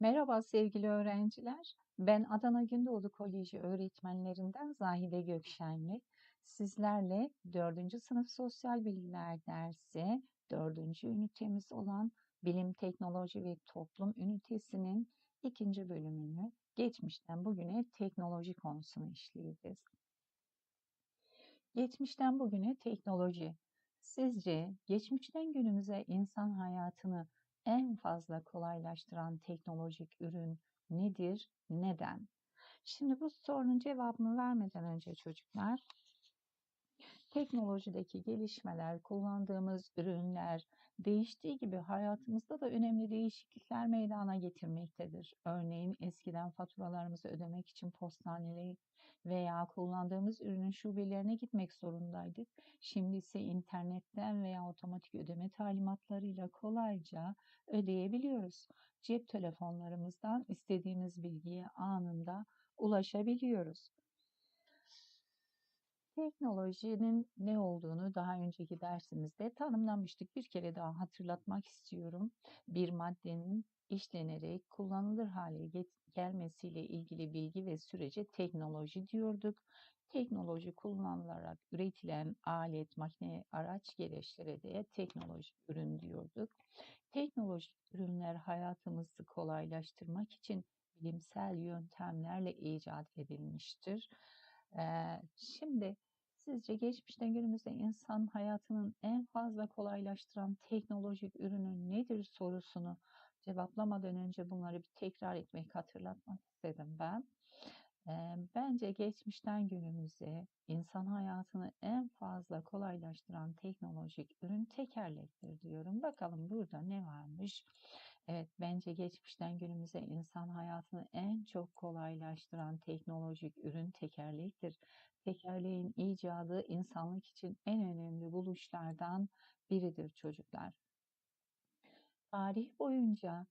Merhaba sevgili öğrenciler. Ben Adana Gündoğdu Koleji öğretmenlerinden Zahide Gökşenli. Sizlerle 4. sınıf sosyal bilgiler dersi 4. ünitemiz olan Bilim, Teknoloji ve Toplum ünitesinin ikinci bölümünü geçmişten bugüne teknoloji konusunu işleyeceğiz. Geçmişten bugüne teknoloji. Sizce geçmişten günümüze insan hayatını en fazla kolaylaştıran teknolojik ürün nedir, neden? Şimdi bu sorunun cevabını vermeden önce çocuklar, teknolojideki gelişmeler, kullandığımız ürünler değiştiği gibi hayatımızda da önemli değişiklikler meydana getirmektedir. Örneğin eskiden faturalarımızı ödemek için postanelere veya kullandığımız ürünün şubelerine gitmek zorundaydık. Şimdi ise internetten veya otomatik ödeme talimatlarıyla kolayca ödeyebiliyoruz. Cep telefonlarımızdan istediğimiz bilgiye anında ulaşabiliyoruz. Teknolojinin ne olduğunu daha önceki dersimizde tanımlamıştık. Bir kere daha hatırlatmak istiyorum. Bir maddenin işlenerek kullanılır hale gelmesiyle ilgili bilgi ve sürece teknoloji diyorduk. Teknoloji kullanılarak üretilen alet, makine, araç gereçlere de teknolojik ürün diyorduk. Teknolojik ürünler hayatımızı kolaylaştırmak için bilimsel yöntemlerle icat edilmiştir. Ee, şimdi sizce geçmişten günümüzde insan hayatının en fazla kolaylaştıran teknolojik ürünü nedir sorusunu cevaplamadan önce bunları bir tekrar etmek, hatırlatmak istedim ben. Bence geçmişten günümüze insan hayatını en fazla kolaylaştıran teknolojik ürün tekerlektir diyorum. Bakalım burada ne varmış? Evet, bence geçmişten günümüze insan hayatını en çok kolaylaştıran teknolojik ürün tekerlektir. Tekerleğin icadı insanlık için en önemli buluşlardan biridir çocuklar. Tarih boyunca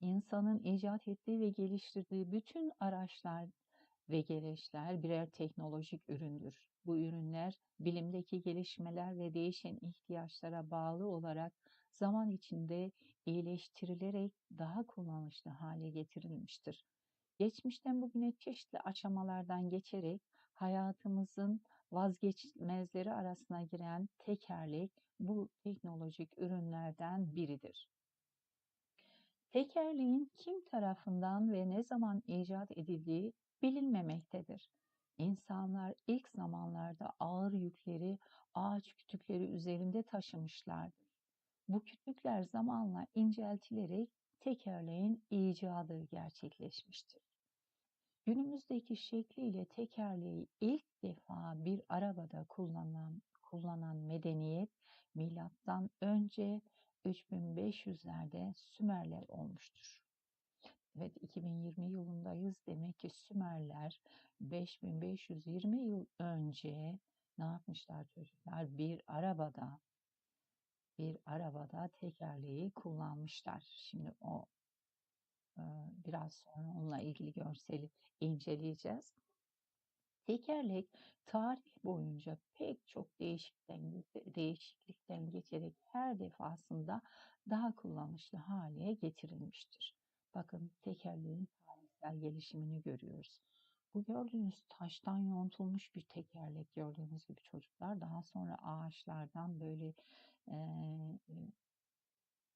insanın icat ettiği ve geliştirdiği bütün araçlar ve gereçler birer teknolojik üründür. Bu ürünler bilimdeki gelişmeler ve değişen ihtiyaçlara bağlı olarak zaman içinde iyileştirilerek daha kullanışlı hale getirilmiştir. Geçmişten bugüne çeşitli aşamalardan geçerek hayatımızın vazgeçmezleri arasına giren tekerlek bu teknolojik ürünlerden biridir. Tekerleğin kim tarafından ve ne zaman icat edildiği bilinmemektedir. İnsanlar ilk zamanlarda ağır yükleri ağaç kütükleri üzerinde taşımışlardır. Bu kütükler zamanla inceltilerek tekerleğin icadı gerçekleşmiştir. Günümüzdeki şekliyle tekerleği ilk defa bir arabada kullanan, kullanan medeniyet milattan önce 3500'lerde Sümerler olmuştur. Evet 2020 yılındayız. Demek ki Sümerler 5520 yıl önce ne yapmışlar çocuklar? Bir arabada bir arabada tekerleği kullanmışlar. Şimdi o biraz sonra onunla ilgili görseli inceleyeceğiz. Tekerlek tarih boyunca pek çok değişiklikten, değişiklikten geçerek her defasında daha kullanışlı hale getirilmiştir. Bakın tekerleğin tarihsel gelişimini görüyoruz. Bu gördüğünüz taştan yontulmuş bir tekerlek gördüğünüz gibi çocuklar. Daha sonra ağaçlardan böyle e,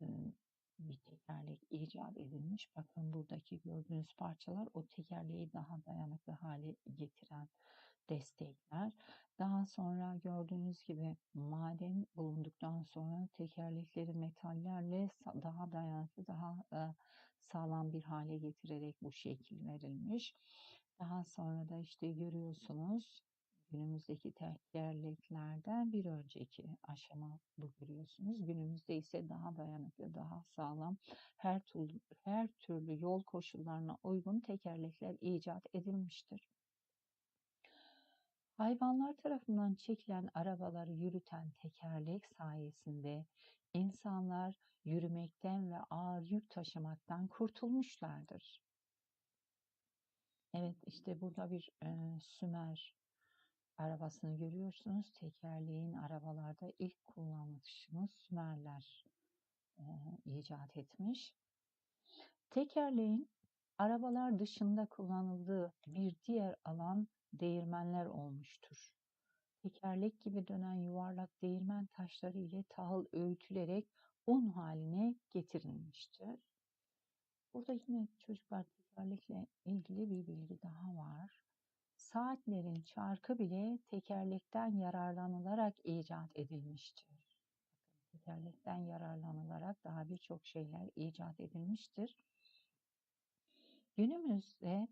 e, bir tekerlek icat edilmiş. Bakın buradaki gördüğünüz parçalar o tekerleği daha dayanıklı hale getiren destekler. Daha sonra gördüğünüz gibi maden bulunduktan sonra tekerlekleri metallerle daha dayanıklı, daha e, sağlam bir hale getirerek bu şekil verilmiş. Daha sonra da işte görüyorsunuz günümüzdeki tekerleklerden bir önceki aşama bu görüyorsunuz. Günümüzde ise daha dayanıklı, daha sağlam, her türlü, her türlü yol koşullarına uygun tekerlekler icat edilmiştir. Hayvanlar tarafından çekilen arabaları yürüten tekerlek sayesinde insanlar yürümekten ve ağır yük taşımaktan kurtulmuşlardır. Evet işte burada bir e, Sümer arabasını görüyorsunuz. Tekerleğin arabalarda ilk kullanışını Sümerler e, icat etmiş. Tekerleğin arabalar dışında kullanıldığı bir diğer alan değirmenler olmuştur. Tekerlek gibi dönen yuvarlak değirmen taşları ile tahıl öğütülerek un haline getirilmiştir. Burada yine çocuklar tekerlekle ilgili bir bilgi daha var. Saatlerin çarkı bile tekerlekten yararlanılarak icat edilmiştir. Tekerlekten yararlanılarak daha birçok şeyler icat edilmiştir. Günümüzde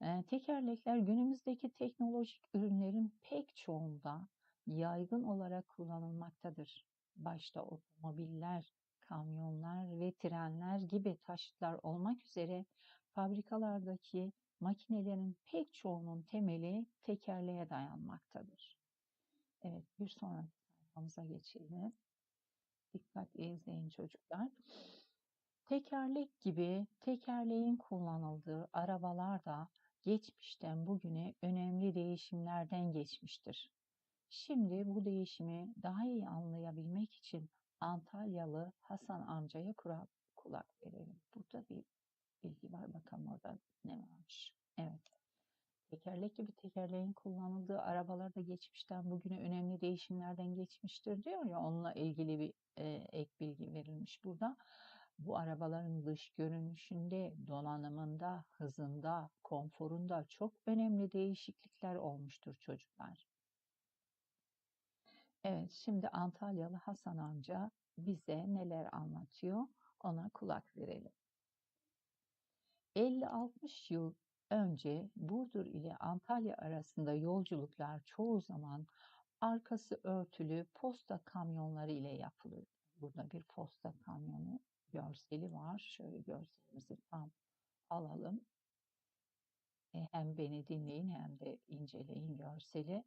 e, tekerlekler günümüzdeki teknolojik ürünlerin pek çoğunda yaygın olarak kullanılmaktadır. Başta otomobiller, kamyonlar ve trenler gibi taşıtlar olmak üzere fabrikalardaki makinelerin pek çoğunun temeli tekerleğe dayanmaktadır. Evet, bir sonraki sayfamıza geçelim. Dikkatle izleyin çocuklar. Tekerlek gibi tekerleğin kullanıldığı arabalar da geçmişten bugüne önemli değişimlerden geçmiştir. Şimdi bu değişimi daha iyi anlayabilmek için Antalyalı Hasan amcaya kulak, verelim. Burada bir bilgi var bakalım orada. Tekerlek gibi tekerleğin kullanıldığı arabalar da geçmişten bugüne önemli değişimlerden geçmiştir diyor ya onunla ilgili bir e, ek bilgi verilmiş burada. Bu arabaların dış görünüşünde, donanımında, hızında, konforunda çok önemli değişiklikler olmuştur çocuklar. Evet, şimdi Antalyalı Hasan amca bize neler anlatıyor ona kulak verelim. 50-60 yıl önce Burdur ile Antalya arasında yolculuklar çoğu zaman arkası örtülü posta kamyonları ile yapılır. Burada bir posta kamyonu görseli var. Şöyle görselimizi tam alalım. E, hem beni dinleyin hem de inceleyin görseli.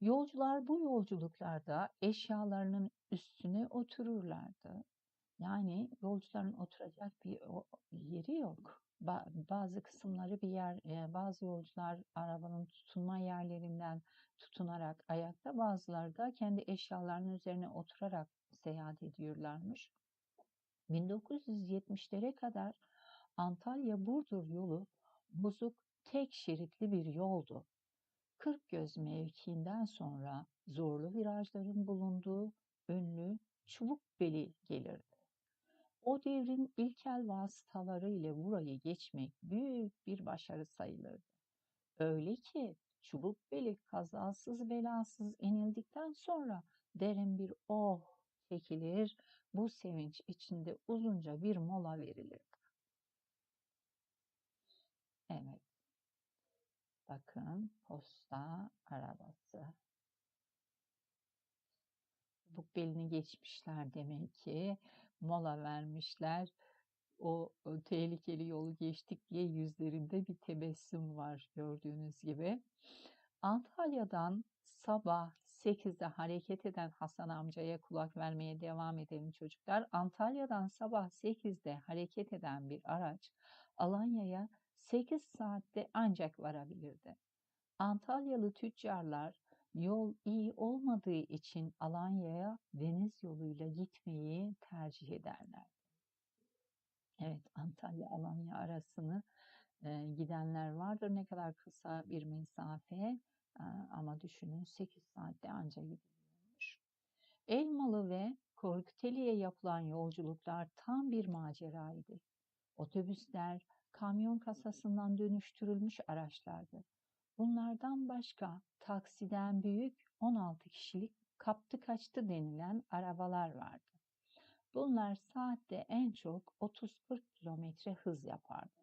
Yolcular bu yolculuklarda eşyalarının üstüne otururlardı. Yani yolcuların oturacak bir yeri yok. Bazı kısımları bir yer, bazı yolcular arabanın tutunma yerlerinden tutunarak ayakta, bazıları da kendi eşyalarının üzerine oturarak seyahat ediyorlarmış. 1970'lere kadar Antalya-Burdur yolu bozuk tek şeritli bir yoldu. Kırkgöz mevkiinden sonra zorlu virajların bulunduğu ünlü Çubukbeli gelirdi. O devrin ilkel vasıtaları ile burayı geçmek büyük bir başarı sayılırdı. Öyle ki Çubukbeli kazasız belasız inildikten sonra derin bir oh çekilir, bu sevinç içinde uzunca bir mola verilir. Evet. Bakın posta arabası. Bu belini geçmişler demek ki. Mola vermişler. O, tehlikeli yolu geçtik diye yüzlerinde bir tebessüm var gördüğünüz gibi. Antalya'dan sabah 8'de hareket eden Hasan amcaya kulak vermeye devam edelim çocuklar. Antalya'dan sabah 8'de hareket eden bir araç Alanya'ya 8 saatte ancak varabilirdi. Antalyalı tüccarlar yol iyi olmadığı için Alanya'ya deniz yoluyla gitmeyi tercih ederler. Evet Antalya Alanya arasını e, gidenler vardır. Ne kadar kısa bir mesafe e, ama düşünün 8 saatte ancak gidiliyormuş. Elmalı ve Korkuteli'ye yapılan yolculuklar tam bir maceraydı. Otobüsler kamyon kasasından dönüştürülmüş araçlardı. Bunlardan başka taksiden büyük 16 kişilik kaptı kaçtı denilen arabalar vardı. Bunlar saatte en çok 30-40 kilometre hız yapardı.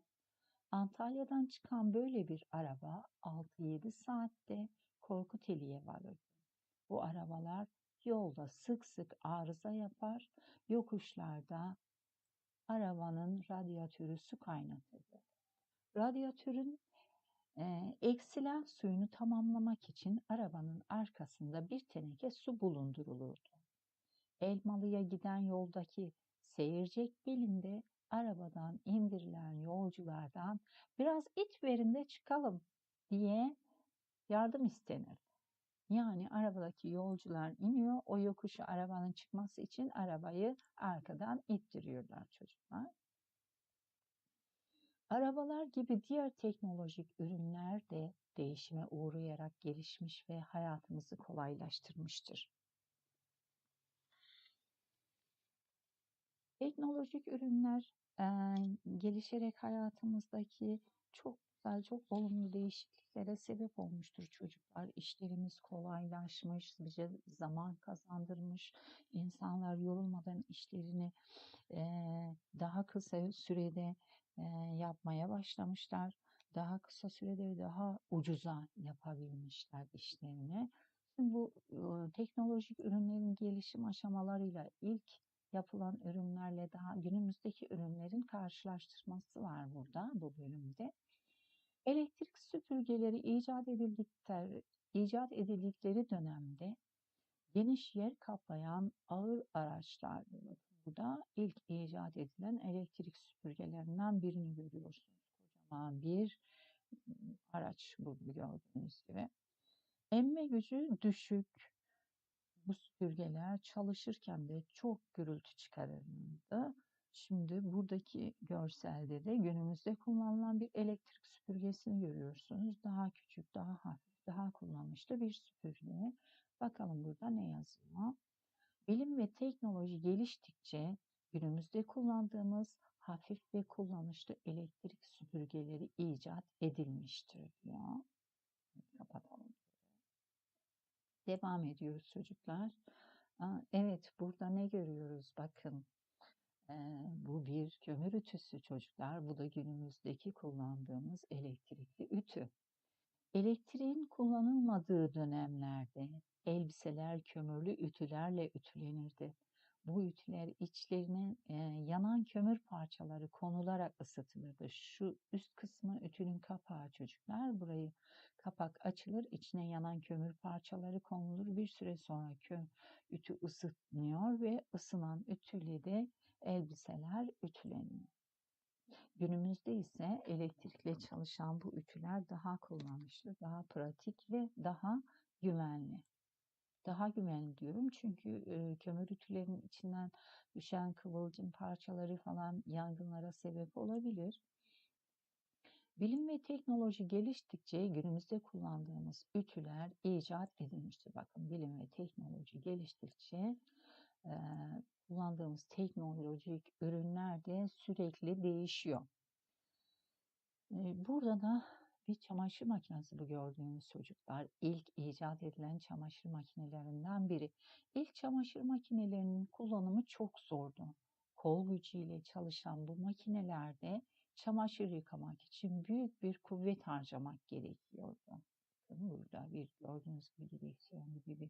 Antalya'dan çıkan böyle bir araba 6-7 saatte Korkuteli'ye varırdı. Bu arabalar yolda sık sık arıza yapar, yokuşlarda arabanın radyatörü su kaynatırdı. Radyatörün e, eksilen suyunu tamamlamak için arabanın arkasında bir teneke su bulundurulurdu. Elmalı'ya giden yoldaki seyircek belinde arabadan indirilen yolculardan biraz it verin de çıkalım diye yardım istenir. Yani arabadaki yolcular iniyor, o yokuşu arabanın çıkması için arabayı arkadan ittiriyorlar çocuklar. Arabalar gibi diğer teknolojik ürünler de değişime uğrayarak gelişmiş ve hayatımızı kolaylaştırmıştır. Teknolojik ürünler eee, gelişerek hayatımızdaki çok güzel, çok olumlu değişikliklere sebep olmuştur çocuklar. İşlerimiz kolaylaşmış, bize zaman kazandırmış, insanlar yorulmadan işlerini eee, daha kısa sürede yapmaya başlamışlar. Daha kısa sürede daha ucuza yapabilmişler işlerini. Şimdi bu teknolojik ürünlerin gelişim aşamalarıyla ilk yapılan ürünlerle daha günümüzdeki ürünlerin karşılaştırması var burada bu bölümde. Elektrik süpürgeleri icat edildikleri, icat edildikleri dönemde geniş yer kaplayan ağır araçlardı. Burada ilk icat edilen elektrik süpürgelerinden birini görüyorsunuz. Kocaman bir araç bu gördüğünüz gibi. Emme gücü düşük, bu süpürgeler çalışırken de çok gürültü çıkarırdı. Şimdi buradaki görselde de günümüzde kullanılan bir elektrik süpürgesini görüyorsunuz. Daha küçük, daha hafif, daha kullanışlı bir süpürge. Bakalım burada ne yazıyor? Bilim ve teknoloji geliştikçe günümüzde kullandığımız hafif ve kullanışlı elektrik süpürgeleri icat edilmiştir diyor. Kapatalım. Devam ediyoruz çocuklar. Evet burada ne görüyoruz bakın. Bu bir kömür ütüsü çocuklar. Bu da günümüzdeki kullandığımız elektrikli ütü. Elektriğin kullanılmadığı dönemlerde elbiseler kömürlü ütülerle ütülenirdi. Bu ütüler içlerine e, yanan kömür parçaları konularak ısıtılırdı. Şu üst kısmı ütünün kapağı çocuklar. Burayı kapak açılır, içine yanan kömür parçaları konulur. Bir süre sonra kö, ütü ısıtmıyor ve ısınan ütüyle de elbiseler ütüleniyor. Günümüzde ise elektrikle çalışan bu ütüler daha kullanışlı, daha pratik ve daha güvenli. Daha güvenli diyorum çünkü e, kömür ütülerinin içinden düşen kıvılcım parçaları falan yangınlara sebep olabilir. Bilim ve teknoloji geliştikçe günümüzde kullandığımız ütüler icat edilmiştir. Bakın bilim ve teknoloji geliştikçe e, kullandığımız teknolojik ürünler de sürekli değişiyor. Burada da bir çamaşır makinesi bu gördüğünüz çocuklar. İlk icat edilen çamaşır makinelerinden biri. İlk çamaşır makinelerinin kullanımı çok zordu. Kol gücüyle çalışan bu makinelerde çamaşır yıkamak için büyük bir kuvvet harcamak gerekiyordu. Burada bir gördüğünüz gibi direksiyon gibi bir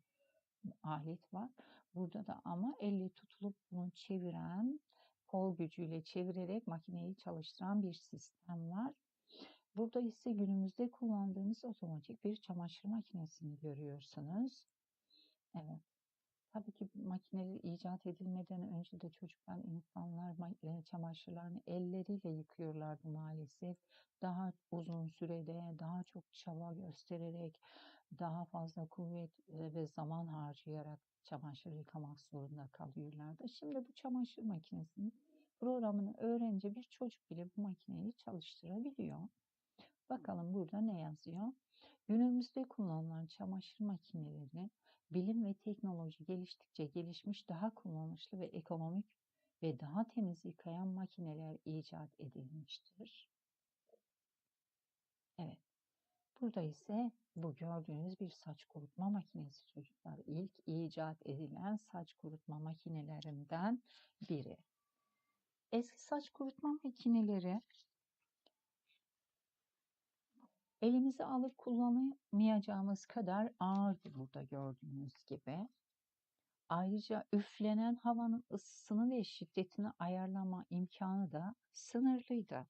alet var. Burada da ama elle tutulup bunu çeviren, kol gücüyle çevirerek makineyi çalıştıran bir sistem var. Burada ise günümüzde kullandığımız otomatik bir çamaşır makinesini görüyorsunuz. Evet. Tabii ki makineler icat edilmeden önce de çocuklar, insanlar e, çamaşırlarını elleriyle yıkıyorlardı maalesef. Daha uzun sürede, daha çok çaba göstererek, daha fazla kuvvet ve zaman harcayarak çamaşır yıkamak zorunda kalıyorlardı. Şimdi bu çamaşır makinesinin programını öğrenince bir çocuk bile bu makineyi çalıştırabiliyor. Bakalım burada ne yazıyor? Günümüzde kullanılan çamaşır makineleri bilim ve teknoloji geliştikçe gelişmiş daha kullanışlı ve ekonomik ve daha temiz yıkayan makineler icat edilmiştir. Evet. Burada ise bu gördüğünüz bir saç kurutma makinesi çocuklar. İlk icat edilen saç kurutma makinelerinden biri. Eski saç kurutma makineleri elimize alıp kullanamayacağımız kadar ağırdı burada gördüğünüz gibi. Ayrıca üflenen havanın ısısını ve şiddetini ayarlama imkanı da sınırlıydı.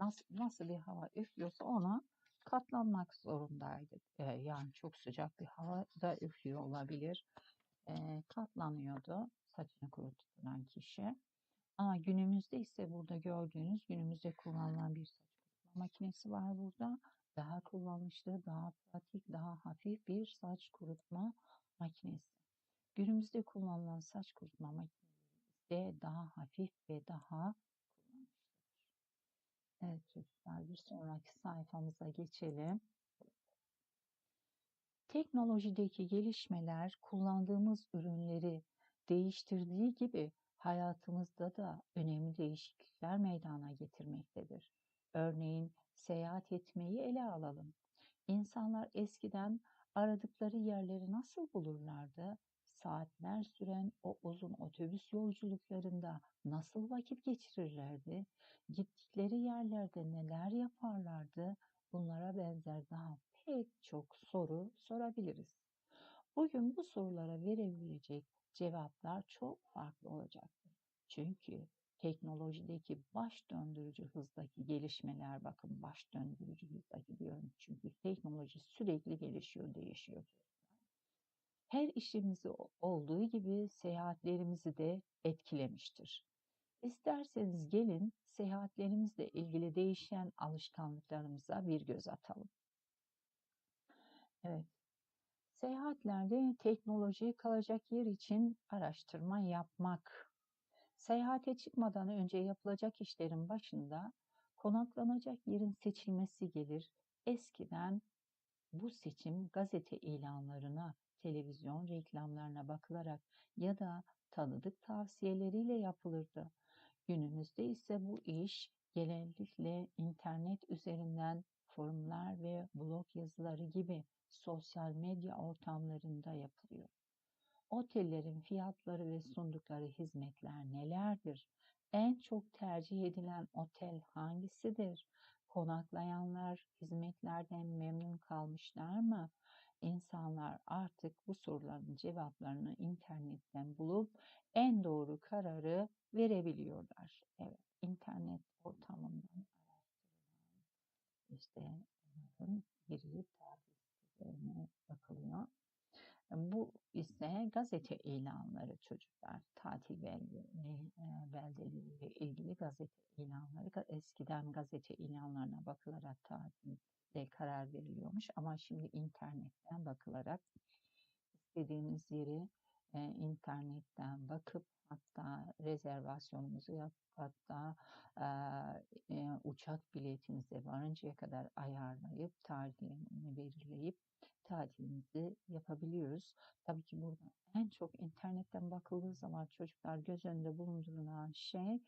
Nasıl, nasıl bir hava üflüyorsa ona katlanmak zorundaydı. Ee, yani çok sıcak bir hava da üflüyor olabilir. Ee, katlanıyordu saçını kurutulan kişi. Ama günümüzde ise burada gördüğünüz günümüzde kullanılan bir saç makinesi var burada. Daha kullanışlı, daha pratik, daha hafif bir saç kurutma makinesi. Günümüzde kullanılan saç kurutma makineleri ise daha hafif ve daha. Evet çocuklar bir sonraki sayfamıza geçelim. Teknolojideki gelişmeler kullandığımız ürünleri değiştirdiği gibi hayatımızda da önemli değişiklikler meydana getirmektedir. Örneğin seyahat etmeyi ele alalım. İnsanlar eskiden aradıkları yerleri nasıl bulurlardı? Saatler süren o uzun otobüs yolculuklarında nasıl vakit geçirirlerdi? Gittikleri yerlerde neler yaparlardı? Bunlara benzer daha pek çok soru sorabiliriz. Bugün bu sorulara verebilecek cevaplar çok farklı olacaktır. Çünkü teknolojideki baş döndürücü hızdaki gelişmeler bakın baş döndürücü hızdaki diyorum çünkü teknoloji sürekli gelişiyor, değişiyor. Her işimizi olduğu gibi seyahatlerimizi de etkilemiştir. İsterseniz gelin seyahatlerimizle ilgili değişen alışkanlıklarımıza bir göz atalım. Evet. Seyahatlerde teknoloji kalacak yer için araştırma yapmak. Seyahate çıkmadan önce yapılacak işlerin başında konaklanacak yerin seçilmesi gelir. Eskiden bu seçim gazete ilanlarına, televizyon reklamlarına bakılarak ya da tanıdık tavsiyeleriyle yapılırdı. Günümüzde ise bu iş genellikle internet üzerinden forumlar ve blog yazıları gibi sosyal medya ortamlarında yapılıyor. Otellerin fiyatları ve sundukları hizmetler nelerdir? En çok tercih edilen otel hangisidir? Konaklayanlar hizmetlerden memnun kalmışlar mı? İnsanlar artık bu soruların cevaplarını internetten bulup en doğru kararı verebiliyorlar. Evet, internet ortamından araştırılan işte bakın girip tatil sitelerine bakılıyor. Bu ise gazete ilanları çocuklar. Tatil beldeleriyle ilgili gazete ilanları. Eskiden gazete ilanlarına bakılarak tatilde karar veriliyormuş. Ama şimdi internetten bakılarak istediğiniz yeri e, internetten bakıp hatta rezervasyonumuzu yap hatta e, uçak biletimize varıncaya kadar ayarlayıp tarihini belirleyip tatilimizi yapabiliyoruz. Tabii ki burada en çok internetten bakıldığı zaman çocuklar göz önünde bulundurulan şey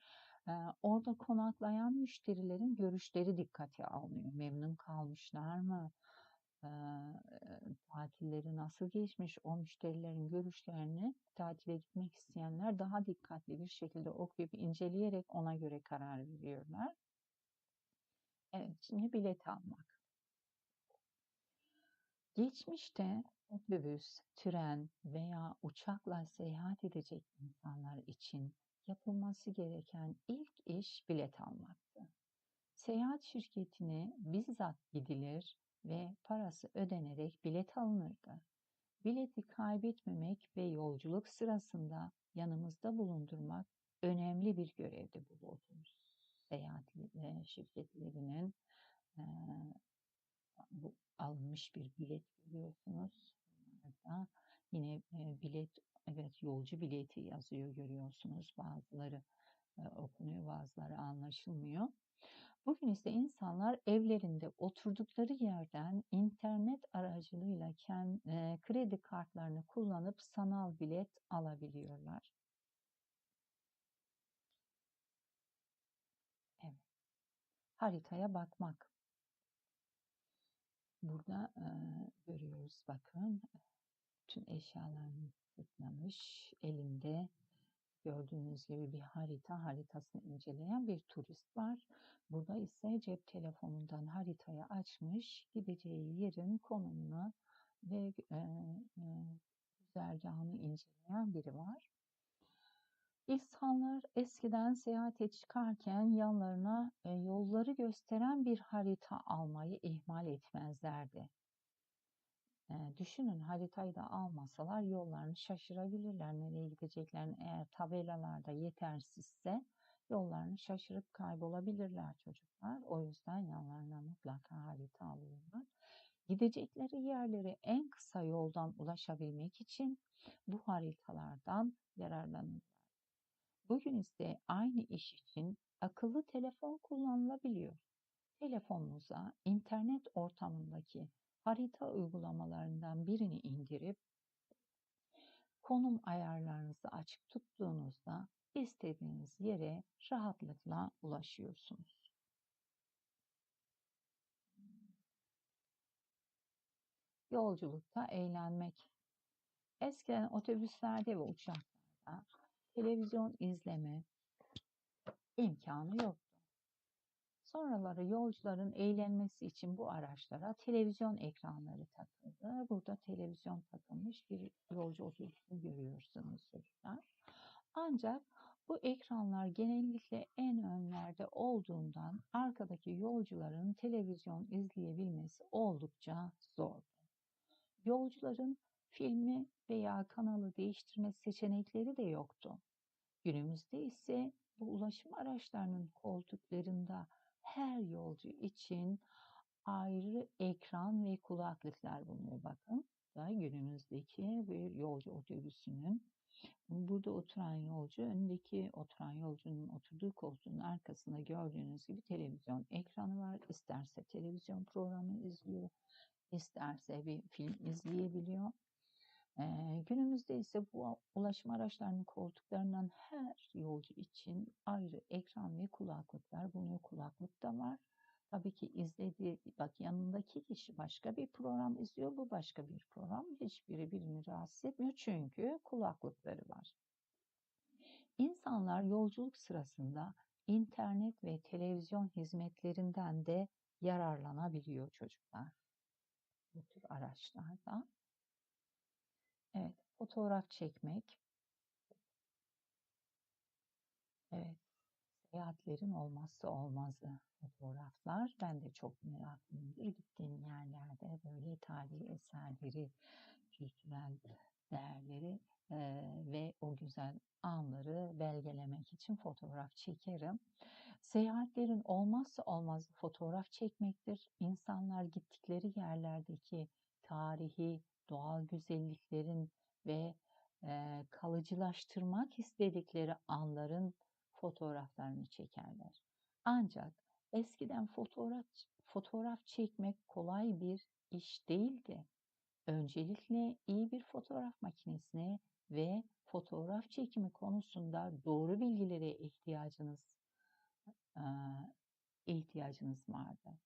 orada konaklayan müşterilerin görüşleri dikkate alınıyor. Memnun kalmışlar mı? tatilleri nasıl geçmiş o müşterilerin görüşlerini tatile gitmek isteyenler daha dikkatli bir şekilde okuyup inceleyerek ona göre karar veriyorlar. Evet şimdi bilet almak. Geçmişte otobüs, tren veya uçakla seyahat edecek insanlar için yapılması gereken ilk iş bilet almaktı. Seyahat şirketine bizzat gidilir ve parası ödenerek bilet alınırdı. Bileti kaybetmemek ve yolculuk sırasında yanımızda bulundurmak önemli bir görevdi bu otobüs seyahat şirketlerinin bu alınmış bir bilet görüyorsunuz. Bunlarda yine e, bilet, evet yolcu bileti yazıyor görüyorsunuz. Bazıları e, okunuyor, bazıları anlaşılmıyor. Bugün ise insanlar evlerinde oturdukları yerden internet aracılığıyla e, kredi kartlarını kullanıp sanal bilet alabiliyorlar. Evet. Haritaya bakmak. Burada e, görüyoruz bakın. Tüm eşyalarını sırtlamış. Elinde gördüğünüz gibi bir harita, haritasını inceleyen bir turist var. Burada ise cep telefonundan haritayı açmış, gideceği yerin konumunu ve e, e, güzergahını inceleyen biri var. İnsanlar eskiden seyahate çıkarken yanlarına e, yolları gösteren bir harita almayı ihmal etmezlerdi. E, düşünün haritayı da almasalar yollarını şaşırabilirler. Nereye gideceklerini eğer tabelalarda yetersizse yollarını şaşırıp kaybolabilirler çocuklar. O yüzden yanlarına mutlaka harita alıyorlar. Gidecekleri yerlere en kısa yoldan ulaşabilmek için bu haritalardan yararlanırlar. Bugün ise aynı iş için akıllı telefon kullanılabiliyor. Telefonunuza internet ortamındaki harita uygulamalarından birini indirip konum ayarlarınızı açık tuttuğunuzda istediğiniz yere rahatlıkla ulaşıyorsunuz. Yolculukta eğlenmek. Eskiden otobüslerde ve uçaklarda televizyon izleme imkanı yoktu. Sonraları yolcuların eğlenmesi için bu araçlara televizyon ekranları takıldı. Burada televizyon takılmış bir yolcu otobüsünü görüyorsunuz çocuklar. Ancak bu ekranlar genellikle en önlerde olduğundan arkadaki yolcuların televizyon izleyebilmesi oldukça zordu. Yolcuların filmi veya kanalı değiştirme seçenekleri de yoktu. Günümüzde ise bu ulaşım araçlarının koltuklarında her yolcu için ayrı ekran ve kulaklıklar bulunuyor. Bakın da günümüzdeki bir yolcu otobüsünün burada oturan yolcu öndeki oturan yolcunun oturduğu koltuğun arkasında gördüğünüz gibi televizyon ekranı var. İsterse televizyon programı izliyor, isterse bir film izleyebiliyor. Ee, günümüzde ise bu ulaşım araçlarının koltuklarından her yolcu için ayrı ekran ve kulaklıklar bulunuyor. Kulaklık da var. Tabii ki izlediği, bak yanındaki kişi başka bir program izliyor, bu başka bir program. Hiçbiri birini rahatsız etmiyor çünkü kulaklıkları var. İnsanlar yolculuk sırasında internet ve televizyon hizmetlerinden de yararlanabiliyor çocuklar. Bu tür araçlarda. Evet, fotoğraf çekmek. Evet, seyahatlerin olmazsa olmazı fotoğraflar. Ben de çok meraklıyımdır. Gittiğim yerlerde böyle tarihi eserleri, kültürel değerleri e, ve o güzel anları belgelemek için fotoğraf çekerim. Seyahatlerin olmazsa olmazı fotoğraf çekmektir. İnsanlar gittikleri yerlerdeki tarihi, doğal güzelliklerin ve e, kalıcılaştırmak istedikleri anların fotoğraflarını çekerler. Ancak eskiden fotoğraf fotoğraf çekmek kolay bir iş değildi. Öncelikle iyi bir fotoğraf makinesine ve fotoğraf çekimi konusunda doğru bilgilere ihtiyacınız e, ihtiyacınız vardı.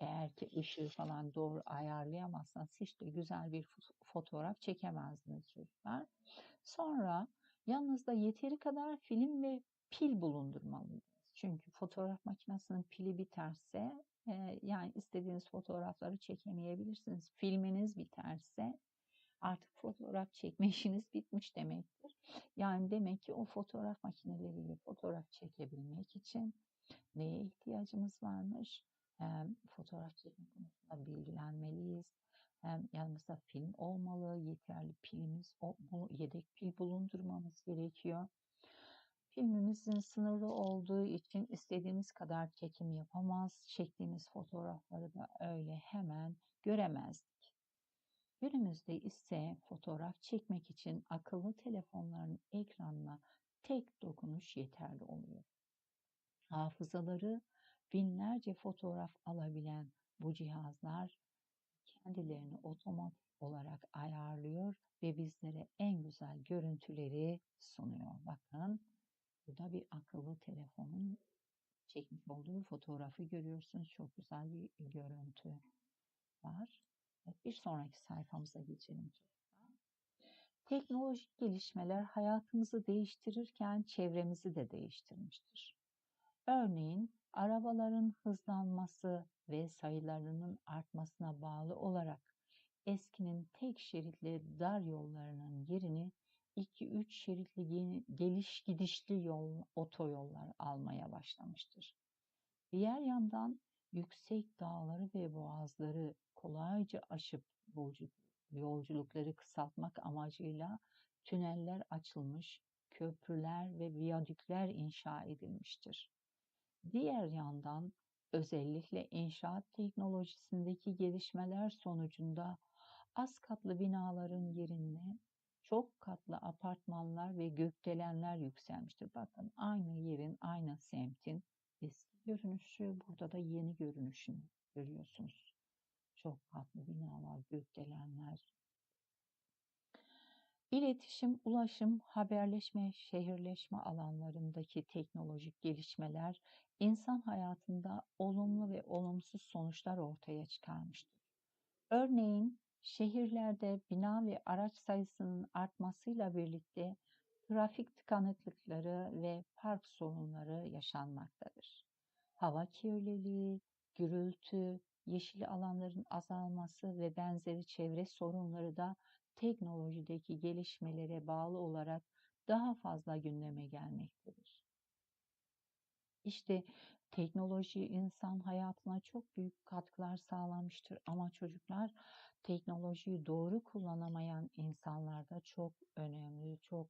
Eğer ki ışığı falan doğru ayarlayamazsanız hiç de güzel bir fotoğraf çekemezdiniz çocuklar. Sonra yanınızda yeteri kadar film ve pil bulundurmalısınız. Çünkü fotoğraf makinesinin pili biterse e, yani istediğiniz fotoğrafları çekemeyebilirsiniz. Filminiz biterse artık fotoğraf çekme işiniz bitmiş demektir. Yani demek ki o fotoğraf makineleriyle fotoğraf çekebilmek için neye ihtiyacımız varmış? Fotoğraf çekme konusunda bilgilenmeliyiz. Hem yanımızda film olmalı, yeterli pilimiz, bu yedek pil bulundurmamız gerekiyor. Filmimizin sınırlı olduğu için istediğimiz kadar çekim yapamaz, çektiğimiz fotoğrafları da öyle hemen göremezdik. Günümüzde ise fotoğraf çekmek için akıllı telefonların ekranına tek dokunuş yeterli oluyor. Hafızaları binlerce fotoğraf alabilen bu cihazlar kendilerini otomatik olarak ayarlıyor ve bizlere en güzel görüntüleri sunuyor. Bakın burada bir akıllı telefonun çekmiş olduğu fotoğrafı görüyorsunuz. Çok güzel bir görüntü var. Evet, bir sonraki sayfamıza geçelim. Teknolojik gelişmeler hayatımızı değiştirirken çevremizi de değiştirmiştir. Örneğin arabaların hızlanması ve sayılarının artmasına bağlı olarak eskinin tek şeritli dar yollarının yerini 2-3 şeritli geliş gidişli yol, otoyollar almaya başlamıştır. Diğer yandan yüksek dağları ve boğazları kolayca aşıp yolculukları kısaltmak amacıyla tüneller açılmış, köprüler ve viyadükler inşa edilmiştir. Diğer yandan özellikle inşaat teknolojisindeki gelişmeler sonucunda az katlı binaların yerine çok katlı apartmanlar ve gökdelenler yükselmiştir. Bakın aynı yerin, aynı semtin eski görünüşü, burada da yeni görünüşünü görüyorsunuz. Çok katlı binalar, gökdelenler. İletişim, ulaşım, haberleşme, şehirleşme alanlarındaki teknolojik gelişmeler insan hayatında olumlu ve olumsuz sonuçlar ortaya çıkarmıştır. Örneğin şehirlerde bina ve araç sayısının artmasıyla birlikte trafik tıkanıklıkları ve park sorunları yaşanmaktadır. Hava kirliliği, gürültü, yeşil alanların azalması ve benzeri çevre sorunları da teknolojideki gelişmelere bağlı olarak daha fazla gündeme gelmektedir. İşte teknoloji insan hayatına çok büyük katkılar sağlamıştır ama çocuklar teknolojiyi doğru kullanamayan insanlar da çok önemli, çok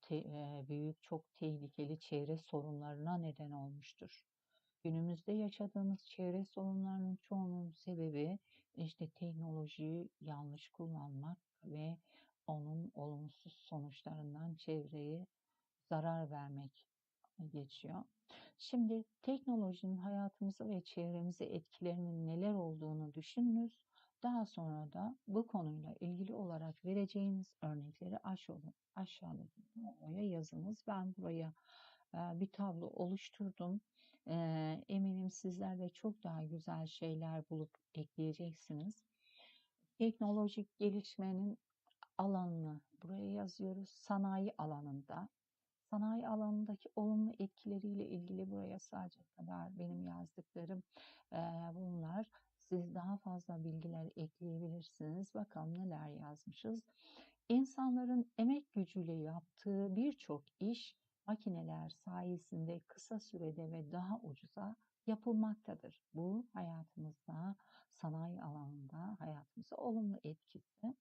te, büyük, çok tehlikeli çevre sorunlarına neden olmuştur. Günümüzde yaşadığımız çevre sorunlarının çoğunun sebebi işte teknolojiyi yanlış kullanmak ve onun olumsuz sonuçlarından çevreye zarar vermek geçiyor. Şimdi teknolojinin hayatımıza ve çevremize etkilerinin neler olduğunu düşününüz. Daha sonra da bu konuyla ilgili olarak vereceğiniz örnekleri aşağıda oya yazınız. Ben buraya bir tablo oluşturdum. Eminim sizler de çok daha güzel şeyler bulup ekleyeceksiniz. Teknolojik gelişmenin alanını buraya yazıyoruz. Sanayi alanında sanayi alanındaki olumlu etkileriyle ilgili buraya sadece kadar benim yazdıklarım bunlar. Siz daha fazla bilgiler ekleyebilirsiniz. Bakalım neler yazmışız. İnsanların emek gücüyle yaptığı birçok iş makineler sayesinde kısa sürede ve daha ucuza yapılmaktadır. Bu hayatımızda, sanayi alanında hayatımıza olumlu etkisi.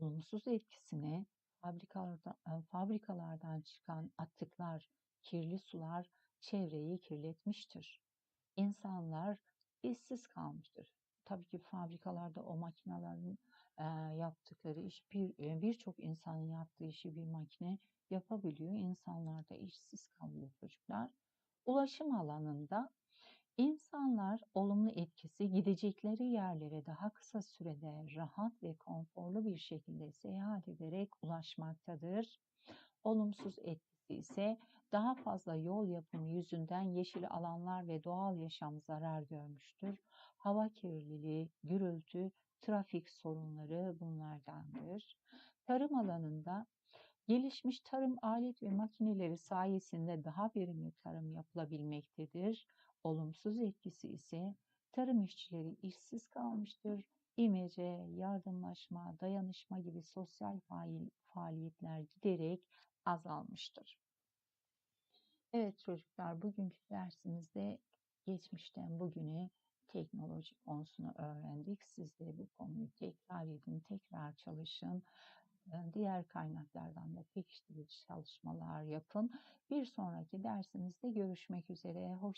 Olumsuz etkisini fabrikalardan, fabrikalardan çıkan atıklar, kirli sular çevreyi kirletmiştir. İnsanlar işsiz kalmıştır. Tabii ki fabrikalarda o makinelerin e, yaptıkları iş bir birçok insanın yaptığı işi bir makine yapabiliyor. İnsanlar da işsiz kalıyor çocuklar. Ulaşım alanında insanlar olumlu etkisi gidecekleri yerlere daha kısa sürede rahat ve konforlu bir şekilde seyahat ederek ulaşmaktadır. Olumsuz etkisi ise daha fazla yol yapımı yüzünden yeşil alanlar ve doğal yaşam zarar görmüştür. Hava kirliliği, gürültü, trafik sorunları bunlardandır. Tarım alanında Gelişmiş tarım alet ve makineleri sayesinde daha verimli tarım yapılabilmektedir. Olumsuz etkisi ise tarım işçileri işsiz kalmıştır. İmece, yardımlaşma, dayanışma gibi sosyal faaliyetler giderek azalmıştır. Evet çocuklar bugünkü dersimizde geçmişten bugüne teknoloji konusunu öğrendik. Siz de bu konuyu tekrar edin, tekrar çalışın diğer kaynaklardan da pekiştirici çalışmalar yapın. Bir sonraki dersimizde görüşmek üzere. Hoş